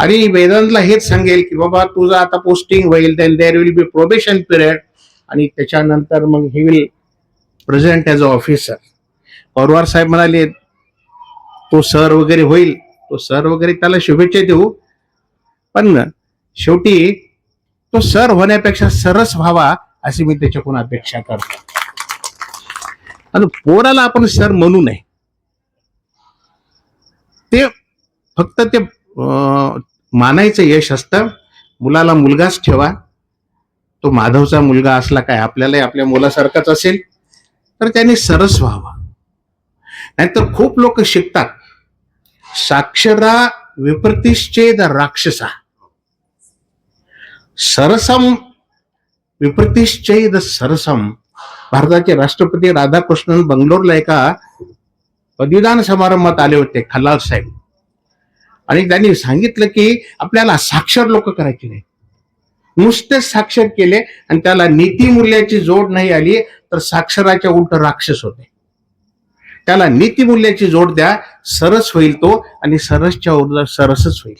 आणि वेदांतला हेच सांगेल की बाबा तुझं आता पोस्टिंग होईल then there will be probation period आणि त्याच्यानंतर मग he will present as a officer Pawar साहेब म्हणाले तो सर वगैरे होईल. तो सर वगैरे त्याला शुभेच्छा देऊ. पण शेवटी तो सर होण्यापेक्षा सरस व्हावा अशी मी त्याच्याकडून अपेक्षा करतो. आणि पोराला आपण सर म्हणू नये. ते फक्त ते मानायचं यश असतं. मुलाला मुलगाच ठेवा. तो माधवचा मुलगा असला काय आपल्यालाही आपल्या मुलासारखाच असेल. तर त्याने सरस व्हावा. नाहीतर खूप लोक शिकतात साक्षरा विप्रतिश्चेद राक्षसा. SRSAM विप्रतिश्चेद SRSAM. भारताचे राष्ट्रपती राधाकृष्णन बंगलोरला एका पदवीदान समारंभात आले होते खल्लाल साहेब. आणि त्यांनी सांगितलं की आपल्याला साक्षर लोक करायचे नाही नुसतेच साक्षर केले आणि त्याला नीतिमूल्याची जोड नाही आली तर साक्षराच्या उलट राक्षस होते. त्याला नीतिमूल्याची जोड द्या सरस होईल तो आणि सरसच्या उलट सरसच होईल.